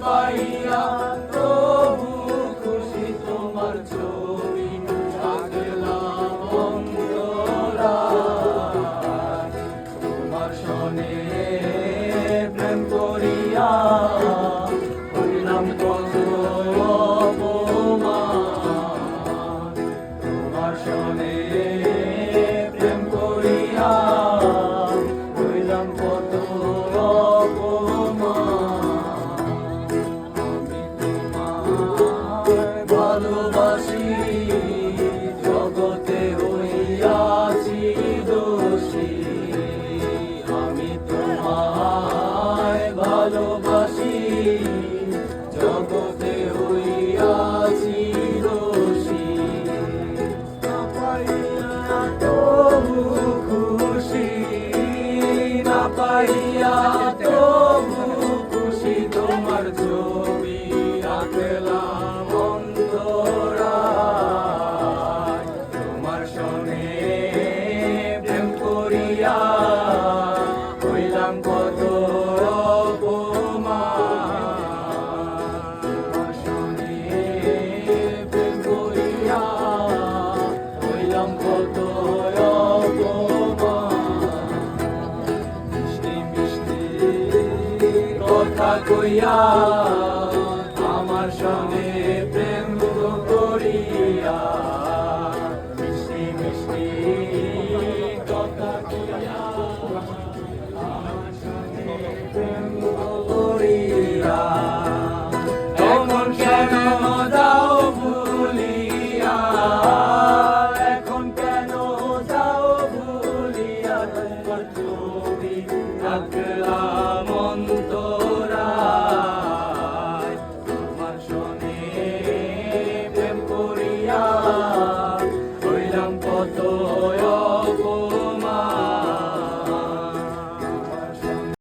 পাইয়া তবু খুশি তোমার ছবি রাখলাম অন্তরায়। তোমার সনে প্রেম করিয়া পাইয়া তবু খুশি তোমার ছবি রাখলাম অন্তরায়। তোমার সনে প্রেম করিয়া হইলাম কত কত কইয়া আমার সঙ্গে প্রেম করিয়া, মিষ্টি মিষ্টি কথা কইয়া আমার সঙ্গে প্রেম করিয়া। কেন দাও ভুলিয়া? এখন কেন দাও ভুলিয়া? তোমার